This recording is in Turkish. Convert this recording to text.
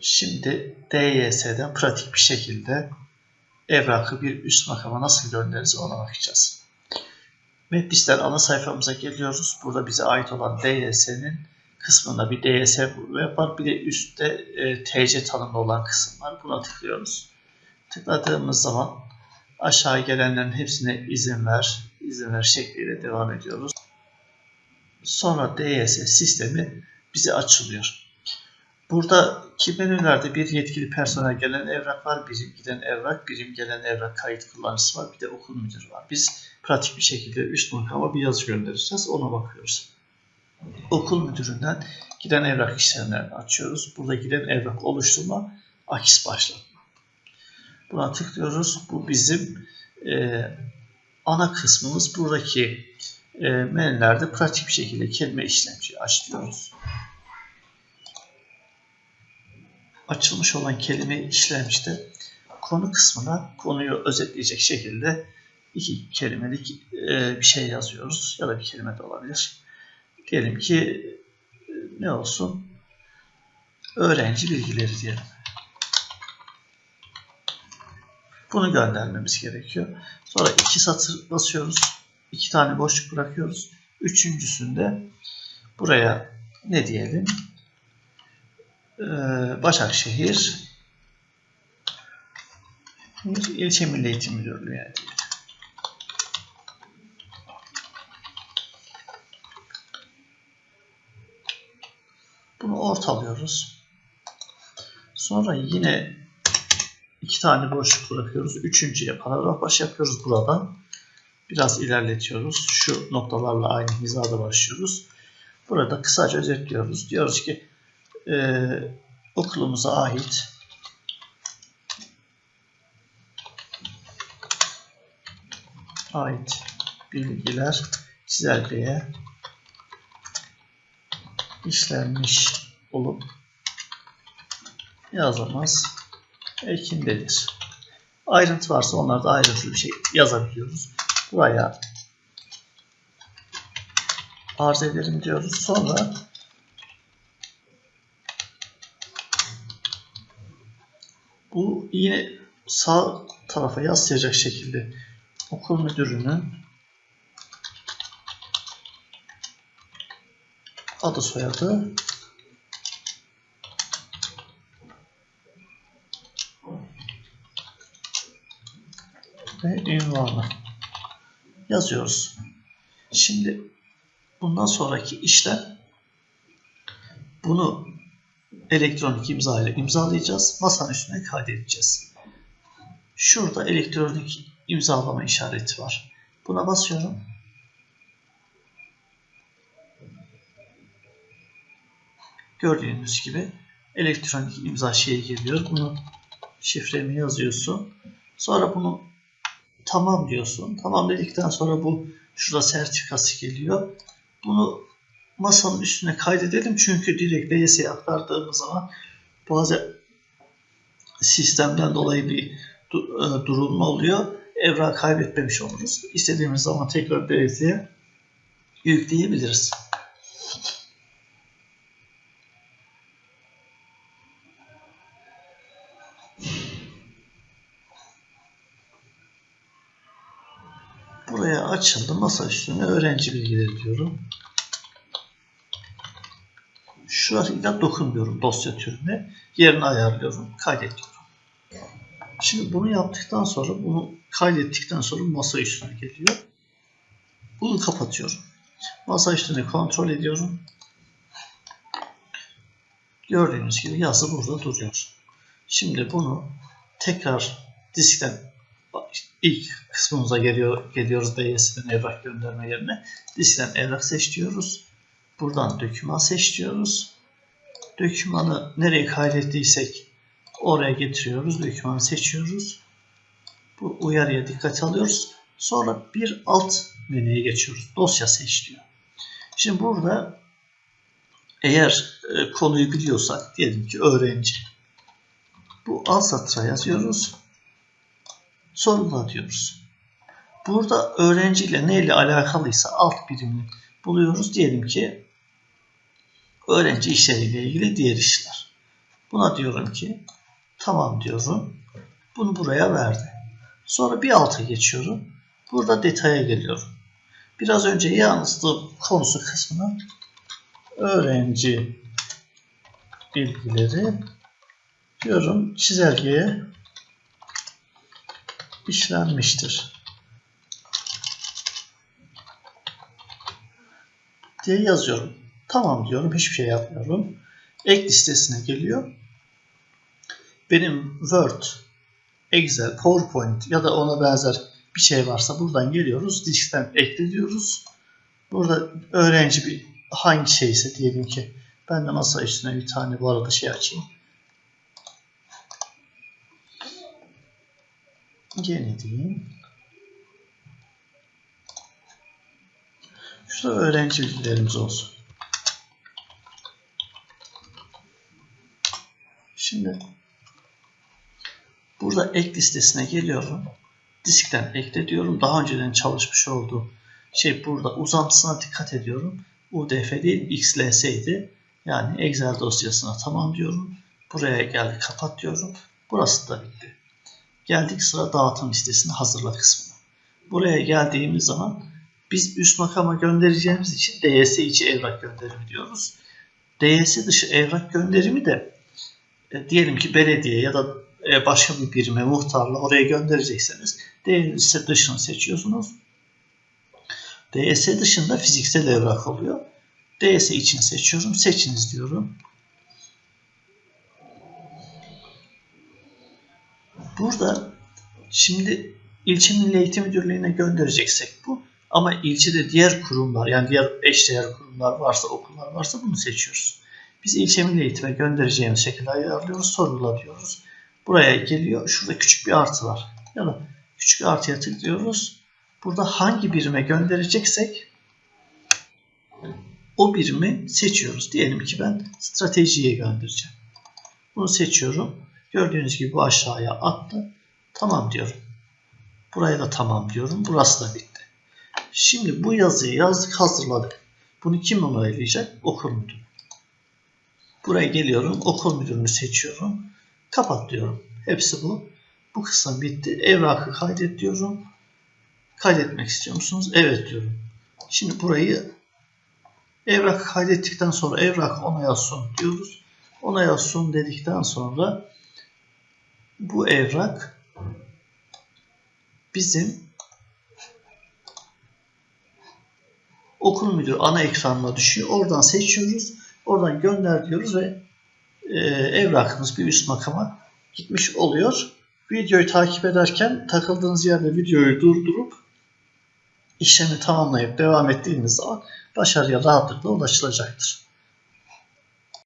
Şimdi DYS'den pratik bir şekilde evrakı bir üst makama nasıl göndeririz ona bakacağız. Webdis'ten ana sayfamıza geliyoruz. Burada bize ait olan DYS'nin kısmında bir DYS var. Bir de üstte e, TC tanımlı olan kısım var. Buna tıklıyoruz. Tıkladığımız zaman aşağı gelenlerin hepsine izin ver, izin ver şekliyle devam ediyoruz. Sonra DYS sistemi bize açılıyor. Buradaki menülerde bir yetkili personel gelen evrak var, birim giden evrak, birim gelen evrak kayıt kullanıcısı var, bir de okul müdürü var. Biz pratik bir şekilde üst makama bir yazı göndereceğiz, ona bakıyoruz. Okul müdüründen giden evrak işlemlerini açıyoruz. Burada giden evrak oluşturma, akis başlatma. Buna tıklıyoruz. Bu bizim e, ana kısmımız. Buradaki e, menülerde pratik bir şekilde kelime işlemciyi açıyoruz. Açılmış olan kelime işlenmişte konu kısmına konuyu özetleyecek şekilde iki kelimelik e, bir şey yazıyoruz ya da bir kelime de olabilir. Diyelim ki e, ne olsun? Öğrenci bilgileri diyelim. Bunu göndermemiz gerekiyor. Sonra iki satır basıyoruz. iki tane boşluk bırakıyoruz. Üçüncüsünde buraya ne diyelim? Ee, Başakşehir İlçe Milli Eğitim Müdürlüğü yani. Bunu ortalıyoruz. Sonra yine iki tane boşluk bırakıyoruz. Üçüncüye paragraf baş yapıyoruz buradan. Biraz ilerletiyoruz. Şu noktalarla aynı hizada başlıyoruz. Burada kısaca özetliyoruz. Diyoruz ki e, okulumuza ait ait bilgiler çizelgeye işlenmiş olup yazamaz ekindedir. Ayrıntı varsa onlarda ayrıntılı bir şey yazabiliyoruz. Buraya arz edelim diyoruz. Sonra Bu yine sağ tarafa yansıyacak şekilde okul müdürünün adı soyadı ve ünvanı yazıyoruz. Şimdi bundan sonraki işlem bunu elektronik imza ile imzalayacağız. Masanın üstüne kaydedeceğiz. Şurada elektronik imzalama işareti var. Buna basıyorum. Gördüğünüz gibi elektronik imza şeyi geliyor. Bunu şifremi yazıyorsun. Sonra bunu tamam diyorsun. Tamam dedikten sonra bu şurada sertifikası geliyor. Bunu masanın üstüne kaydedelim. Çünkü direkt DS'ye aktardığımız zaman bazen sistemden dolayı bir e, durulma oluyor. Evrak kaybetmemiş oluruz. İstediğimiz zaman tekrar DS'ye yükleyebiliriz. Buraya açıldı. Masa üstüne öğrenci bilgileri diyorum. Şurasıyla dokunmuyorum dosya türüne. Yerini ayarlıyorum. Kaydediyorum. Şimdi bunu yaptıktan sonra bunu kaydettikten sonra masa üstüne geliyor. Bunu kapatıyorum. Masa üstüne kontrol ediyorum. Gördüğünüz gibi yazı burada duruyor. Şimdi bunu tekrar diskten ilk kısmımıza geliyor, geliyoruz DYS'den evrak gönderme yerine. Diskten evrak seçiyoruz. Buradan döküman seçiyoruz. Dökümanı nereye kaydettiysek oraya getiriyoruz. Dökümanı seçiyoruz. Bu uyarıya dikkat alıyoruz. Sonra bir alt menüye geçiyoruz. Dosya seç diyor. Şimdi burada eğer e, konuyu biliyorsak diyelim ki öğrenci. Bu alt satıra yazıyoruz. Sorula diyoruz. Burada öğrenciyle neyle alakalıysa alt birimini buluyoruz. Diyelim ki öğrenci işleriyle ilgili diğer işler. Buna diyorum ki tamam diyorum. Bunu buraya verdi. Sonra bir alta geçiyorum. Burada detaya geliyorum. Biraz önce yansıtım konusu kısmına öğrenci bilgileri diyorum çizelgeye işlenmiştir. diye yazıyorum. Tamam diyorum. Hiçbir şey yapmıyorum. Ek listesine geliyor. Benim Word, Excel, PowerPoint ya da ona benzer bir şey varsa buradan geliyoruz. Diskten ekle diyoruz. Burada öğrenci bir hangi şeyse diyelim ki ben de masa üstüne bir tane bu arada şey açayım. Yeni diyeyim. Şurada öğrenci bilgilerimiz olsun. Şimdi burada ek listesine geliyorum. Diskten ekle diyorum. Daha önceden çalışmış olduğum şey burada uzantısına dikkat ediyorum. UDF değil XLS idi. Yani Excel dosyasına tamam diyorum. Buraya geldi kapat diyorum. Burası da bitti. Geldik sıra dağıtım listesini hazırla kısmına. Buraya geldiğimiz zaman biz üst makama göndereceğimiz için DS içi evrak gönderimi diyoruz. DS dışı evrak gönderimi de e, diyelim ki belediye ya da e, başka bir birime muhtarla oraya gönderecekseniz DS dışını seçiyorsunuz. DS dışında fiziksel evrak oluyor. DS için seçiyorum. Seçiniz diyorum. Burada şimdi ilçe milli eğitim müdürlüğüne göndereceksek bu ama ilçede diğer kurumlar yani diğer eşdeğer kurumlar varsa okullar varsa bunu seçiyoruz. Biz ilçe milli eğitime göndereceğimiz şekilde ayarlıyoruz. Sorgula diyoruz. Buraya geliyor. Şurada küçük bir artı var. Ya da küçük artıya tıklıyoruz. Burada hangi birime göndereceksek o birimi seçiyoruz. Diyelim ki ben stratejiye göndereceğim. Bunu seçiyorum. Gördüğünüz gibi bu aşağıya attı. Tamam diyorum. Buraya da tamam diyorum. Burası da bitti. Şimdi bu yazıyı yazdık hazırladık. Bunu kim onaylayacak? Okul müdürü. Buraya geliyorum. Okul müdürünü seçiyorum. Kapat diyorum. Hepsi bu. Bu kısım bitti. Evrakı kaydet diyorum. Kaydetmek istiyor musunuz? Evet diyorum. Şimdi burayı evrak kaydettikten sonra evrak onaya sun diyoruz. Onaya sun dedikten sonra bu evrak bizim okul müdürü ana ekranına düşüyor. Oradan seçiyoruz. Oradan gönder diyoruz ve e, evrakımız bir üst makama gitmiş oluyor. Videoyu takip ederken takıldığınız yerde videoyu durdurup işlemi tamamlayıp devam ettiğiniz zaman başarıya rahatlıkla ulaşılacaktır.